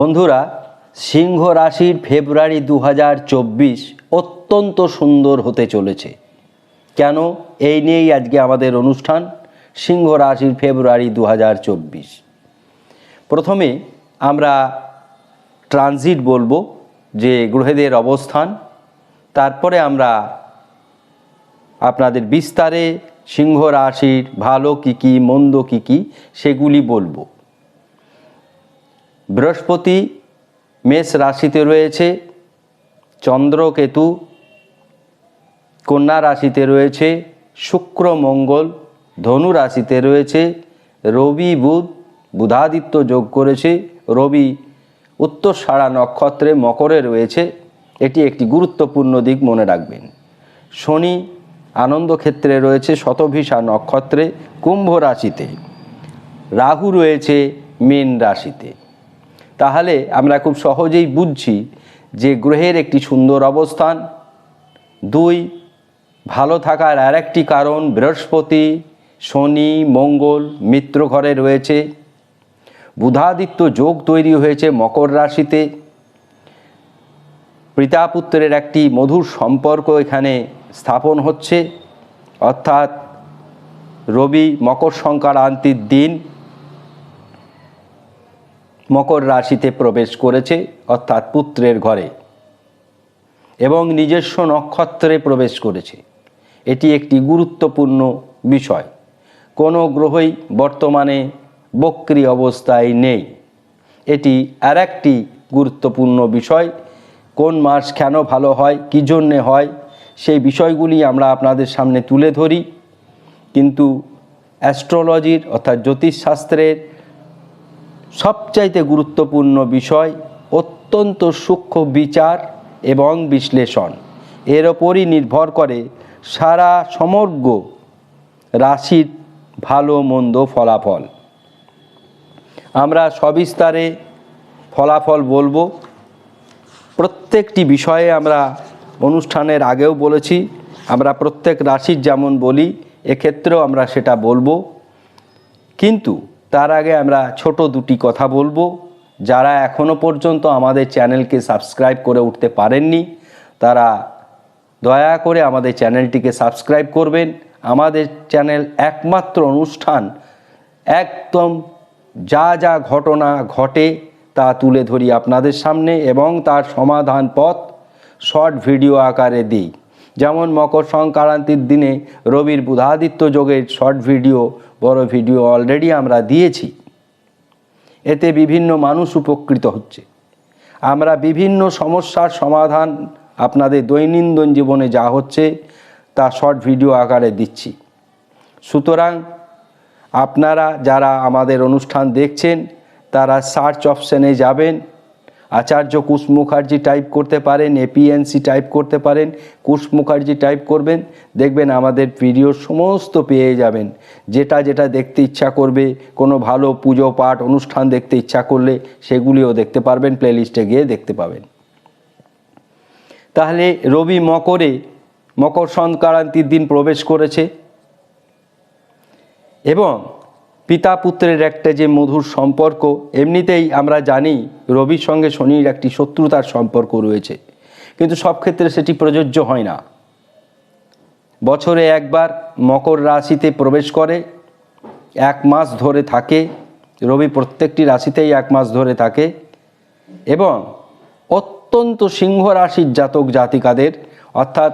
বন্ধুরা, সিংহ রাশির ফেব্রুয়ারি দু হাজার চব্বিশ অত্যন্ত সুন্দর হতে চলেছে। কেন? এই নিয়েই আজকে আমাদের অনুষ্ঠান, সিংহ রাশির ফেব্রুয়ারি দু হাজার চব্বিশ। প্রথমে আমরা ট্রানজিট বলব যে গ্রহেদের অবস্থান, তারপরে আমরা আপনাদের বিস্তারে সিংহ রাশির ভালো কী কী, মন্দ কী কী, সেগুলি বলব। বৃহস্পতি মেষ রাশিতে রয়েছে, চন্দ্র কেতু কন্যা রাশিতে রয়েছে, শুক্র মঙ্গল ধনু রাশিতে রয়েছে, রবি বুধ বুধাদিত্য যোগ করেছে, রবি উত্তর সাড়া নক্ষত্রে মকরে রয়েছে। এটি একটি গুরুত্বপূর্ণ দিক মনে রাখবেন। শনি আনন্দ ক্ষেত্রে রয়েছে, শতভিসা নক্ষত্রে কুম্ভ রাশিতে। রাহু রয়েছে, মীন রাশিতে। তাহলে আমরা খুব সহজেই বুঝছি যে গ্রহের একটি সুন্দর অবস্থান। দুই, ভালো থাকার আর একটি কারণ বৃহস্পতি, শনি, মঙ্গল, মিত্র ঘরে রয়েছে। বুধাদিত্য যোগ তৈরি হয়েছে মকর রাশিতে। পিতাপুত্রের একটি মধুর সম্পর্ক এখানে স্থাপন হচ্ছে। অর্থাৎ রবি মকর সংক্রান্তির দিন মকর রাশিতে প্রবেশ করেছে, অর্থাৎ পুত্রের ঘরে, এবং নিজস্ব নক্ষত্রে প্রবেশ করেছে। এটি একটি গুরুত্বপূর্ণ বিষয়। কোনো গ্রহই বর্তমানে বক্রি অবস্থায় নেই। এটি আর একটি গুরুত্বপূর্ণ বিষয়, কোন মাস কেন ভালো হয়, কী জন্যে হয়, সেই বিষয়গুলি আমরা আপনাদের সামনে তুলে ধরি। কিন্তু অ্যাস্ট্রোলজির, অর্থাৎ জ্যোতিষশাস্ত্রের সবচাইতে গুরুত্বপূর্ণ বিষয় অত্যন্ত সূক্ষ্ম বিচার এবং বিশ্লেষণ। এর ওপরই নির্ভর করে সারা সমগ্র রাশির ভালো মন্দ ফলাফল। আমরা সবিস্তারে ফলাফল বলব। প্রত্যেকটি বিষয়ে আমরা অনুষ্ঠানের আগেও বলেছি, আমরা প্রত্যেক রাশির যেমন বলি, এক্ষেত্রেও আমরা সেটা বলব। কিন্তু তার আগে আমরা ছোট দুটি কথা বলব। যারা এখনও পর্যন্ত আমাদের চ্যানেলকে সাবস্ক্রাইব করে উঠতে পারেননি, তারা দয়া করে আমাদের চ্যানেলটিকে সাবস্ক্রাইব করবেন। আমাদের চ্যানেল একমাত্র অনুষ্ঠান, একদম যা যা ঘটনা ঘটে তা তুলে ধরি আপনাদের সামনে এবং তার সমাধান পথ শর্ট ভিডিও আকারে দিই। যেমন মকর সংক্রান্তির দিনে রবির বুধাদিত্য যোগের শর্ট ভিডিও, বড় ভিডিও অলরেডি আমরা দিয়েছি। এতে বিভিন্ন মানুষ উপকৃত হচ্ছে। আমরা বিভিন্ন সমস্যার সমাধান আপনাদের দৈনন্দিন জীবনে যা হচ্ছে তা শর্ট ভিডিও আকারে দিচ্ছি। সুতরাং আপনারা যারা আমাদের অনুষ্ঠান দেখছেন, তারা সার্চ অপশানে যাবেন। আচার্য কুশ মুখার্জি টাইপ করতে পারেন এপিএনসি টাইপ করতে পারেন, কুশ মুখার্জি টাইপ করবেন, দেখবেন আমাদের ভিডিও সমস্ত পেয়ে যাবেন। যেটা যেটা দেখতে ইচ্ছা করবে, কোনো ভালো পুজো, পাঠ, অনুষ্ঠান দেখতে ইচ্ছা করলে সেগুলিও দেখতে পারবেন প্লেলিস্টে গিয়ে দেখতে পাবেন। তাহলে রবি মকরে মকর সংক্রান্তির দিন প্রবেশ করেছে। এবং পিতা পুত্রের একটা যে মধুর সম্পর্ক, এমনিতেই আমরা জানি রবির সঙ্গে শনির একটি শত্রুতার সম্পর্ক রয়েছে। কিন্তু সব ক্ষেত্রে সেটি প্রযোজ্য হয় না। বছরে একবার মকর রাশিতে প্রবেশ করে, এক মাস ধরে থাকে, রবি প্রত্যেকটি রাশিতেই এক মাস ধরে থাকে এবং অত্যন্ত সিংহ রাশির জাতক জাতিকাদের, অর্থাৎ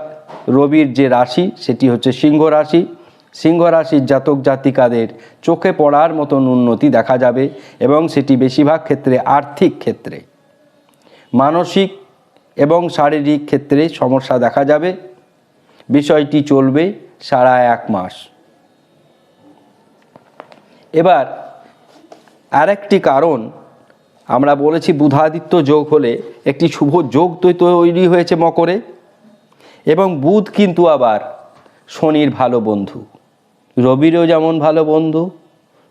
রবির যে রাশি, সেটি হচ্ছে সিংহ রাশি। সিংহ রাশির জাতক জাতিকাদের চোখে পড়ার মতন উন্নতি দেখা যাবে এবং সেটি বেশিরভাগ ক্ষেত্রে আর্থিক ক্ষেত্রে। মানসিক এবং শারীরিক ক্ষেত্রে সমস্যা দেখা যাবে। বিষয়টি চলবে সারা এক মাস। এবার আরেকটি কারণ, আমরা বলেছি বুধাদিত্য যোগ হলে একটি শুভ যোগ তো তৈরি হয়েছে মকরে। এবং বুধ কিন্তু আবার শনির ভালো বন্ধু। রবিরও যেমন ভালো বন্ধু,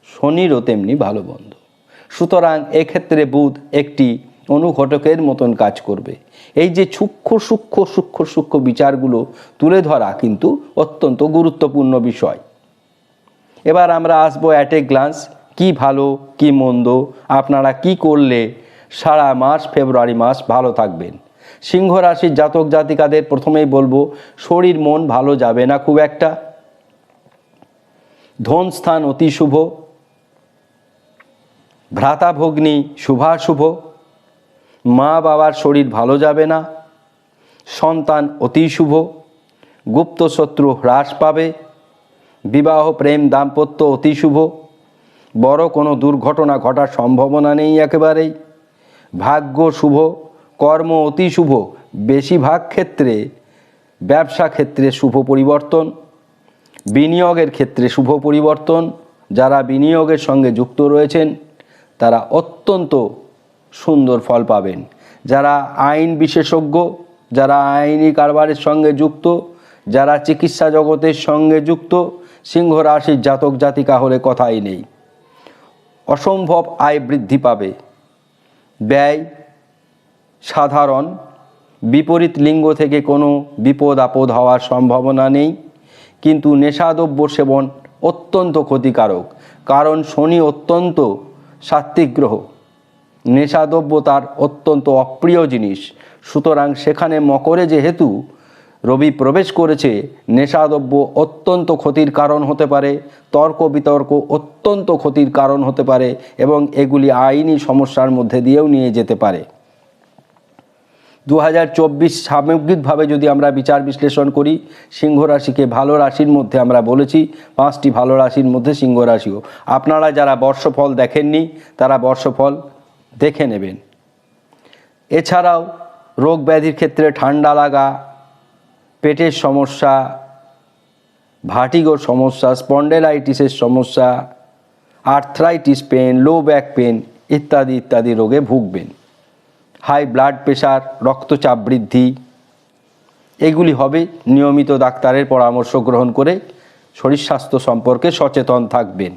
শনিরও তেমনি ভালো বন্ধু। সুতরাং এক্ষেত্রে বুধ একটি অনুঘটকের মতন কাজ করবে। এই যে সূক্ষ্ম সূক্ষ্ম সূক্ষ্ম সূক্ষ্ম বিচারগুলো তুলে ধরা কিন্তু অত্যন্ত গুরুত্বপূর্ণ বিষয়। এবার আমরা আসব অ্যাট এ গ্লান্স কি ভালো, কি মন্দ, আপনারা কি করলে সারা মাস, ফেব্রুয়ারি মাস ভালো থাকবেন? সিংহ রাশির জাতক জাতিকাদের প্রথমেই বলব, শরীর মন ভালো যাবে না খুব একটা। ধন স্থান অতি শুভ। ভ্রাতা ভগ্নী শুভাশুভ। মা বাবার শরীর ভালো যাবে না। সন্তান অতি শুভ। গুপ্ত শত্রু হ্রাস পাবে। বিবাহ প্রেম দাম্পত্য অতি শুভ। বড় কোনো দুর্ঘটনা ঘটার সম্ভাবনা নেই একেবারেই। ভাগ্য শুভ, কর্ম অতি শুভ। বেশিরভাগ ক্ষেত্রে, ব্যবসা ক্ষেত্রে শুভ পরিবর্তন। বিনিয়োগের ক্ষেত্রে শুভ পরিবর্তন, যারা বিনিয়োগের সঙ্গে যুক্ত রয়েছেন, তারা অত্যন্ত সুন্দর ফল পাবেন। যারা আইন বিশেষজ্ঞ, যারা আইনি কারবারের সঙ্গে যুক্ত, যারা চিকিৎসা জগতের সঙ্গে যুক্ত, সিংহ রাশির জাতক জাতিকা হলে কথাই নেই। অসম্ভব আয় বৃদ্ধি পাবে। ব্যয় সাধারণ। বিপরীত লিঙ্গ থেকে কোনো বিপদ আপদ হওয়ার সম্ভাবনা নেই। কিন্তু নেশাদ্রব্য সেবন অত্যন্ত ক্ষতিকারক, কারণ শনি অত্যন্ত সাত্ত্বিক গ্রহ। নেশাদ্রব্য তার অত্যন্ত অপ্রিয় জিনিস। সুতরাং সেখানে মকরে যেহেতু রবি প্রবেশ করেছে, নেশাদ্রব্য অত্যন্ত ক্ষতির কারণ হতে পারে, তর্ক বিতর্ক অত্যন্ত ক্ষতির কারণ হতে পারে এবং এগুলি আইনি সমস্যার মধ্যে দিয়েও নিয়ে যেতে পারে। দু হাজার চব্বিশ সামগ্রিকভাবে যদি আমরা বিচার বিশ্লেষণ করি, সিংহ রাশিকে ভালো রাশির মধ্যে আমরা বলেছি, পাঁচটি ভালো রাশির মধ্যে সিংহ রাশিও। আপনারা যারা বর্ষফল দেখেননি, তারা বর্ষফল দেখে নেবেন। এছাড়াও রোগ ব্যাধির ক্ষেত্রে ঠান্ডা লাগা, পেটের সমস্যা ভার্টিগোর সমস্যা, স্পন্ডেলাইটিসের সমস্যা, arthritis pain, low back pain ইত্যাদি ইত্যাদি রোগে ভুগবেন। হাই ব্লাড প্রেশার, রক্তচাপ বৃদ্ধি, এগুলি হবে নিয়মিত ডাক্তারের পরামর্শ গ্রহণ করে শরীর স্বাস্থ্য সম্পর্কে সচেতন থাকবেন।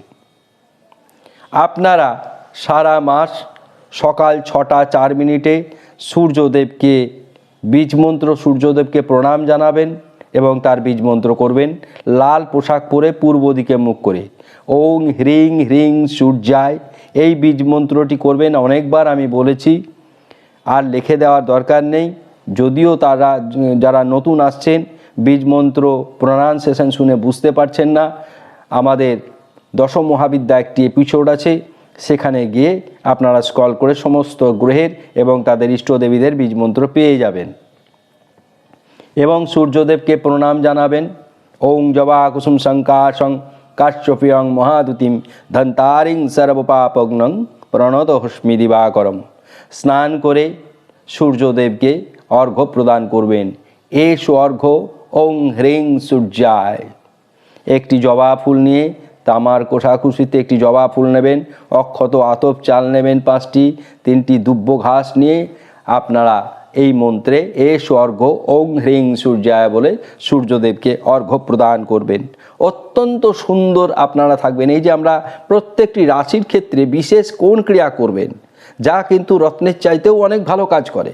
আপনারা সারা মাস সকাল ছটা চার মিনিটে সূর্যদেবকে, বীজমন্ত্র সূর্যদেবকে প্রণাম জানাবেন এবং তার বীজমন্ত্র করবেন। লাল পোশাক পরে পূর্ব দিকে মুখ করে। ওং, হ্রিং হ্রিং, সূর্যায়, এই বীজমন্ত্রটি করবেন। অনেকবার আমি বলেছি আর লিখে দেওয়ার দরকার নেই। যদিও তারা, যারা নতুন আসছেন, বীজ মন্ত্র প্রনাউন্সিয়েশন শুনে বুঝতে পারছেন না, আমাদের দশম মহাবিদ্যা একটি এপিসোড আছে, সেখানে গিয়ে আপনারা স্কল করে সমস্ত গ্রহের এবং তাদের ইষ্টদেবীদের বীজ মন্ত্র পেয়ে যাবেন। এবং সূর্যদেবকে প্রণাম জানাবেন। ওং জবা কুসুম শঙ্কাশং কাশ্যপিয়ং মহাদুতিম ধন্তারিং সর্বপাপগ্নং প্রণত হস্মি দিবাকরম। স্নান করে সূর্যদেবকে অর্ঘ্য প্রদান করবেন। এস অর্ঘ্য, ওং হ্রিং সূর্যায়। একটি জবা ফুল নিয়ে তামার কোষাকুষিতে একটি জবা ফুল নেবেন, অক্ষত আতপ চাল নেবেন পাঁচটি, তিনটি দুব্য ঘাস নিয়ে আপনারা এই মন্ত্রে এ স্বর্ঘ ওং হ্রিং সূর্যায় বলে সূর্যদেবকে অর্ঘ্য প্রদান করবেন। অত্যন্ত সুন্দর আপনারা থাকবেন। এই যে আমরা প্রত্যেকটি রাশির ক্ষেত্রে বিশেষ কোন ক্রিয়া করবেন? যা কিন্তু রত্নের চাইতেও অনেক ভালো কাজ করে।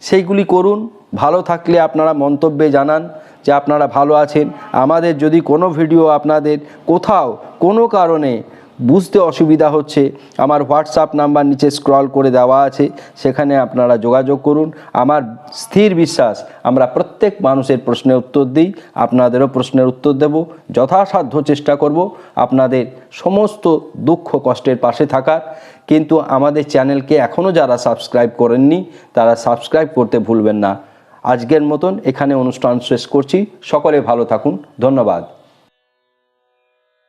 সেইগুলি করুন, ভালো থাকলে আপনারা মন্তব্যে জানান যে আপনারা ভালো আছেন। আমাদের যদি কোনো ভিডিও আপনাদের কোথাও কোনো কারণে বুঝতে অসুবিধা হচ্ছে। আমার হোয়াটসঅ্যাপ নাম্বার নিচে স্ক্রল করে দেওয়া আছে, সেখানে আপনারা যোগাযোগ করুন। আমার স্থির বিশ্বাস, আমরা প্রত্যেক মানুষের প্রশ্নের উত্তর দিই, আপনাদেরও প্রশ্নের উত্তর দেব। যথাসাধ্য চেষ্টা করব আপনাদের সমস্ত দুঃখ কষ্টের পাশে থাকার। কিন্তু আমাদের চ্যানেলকে এখনও যারা সাবস্ক্রাইব করেননি, তারা সাবস্ক্রাইব করতে ভুলবেন না। আজকের মতন এখানে অনুষ্ঠান শেষ করছি। সকলে ভালো থাকুন। ধন্যবাদ।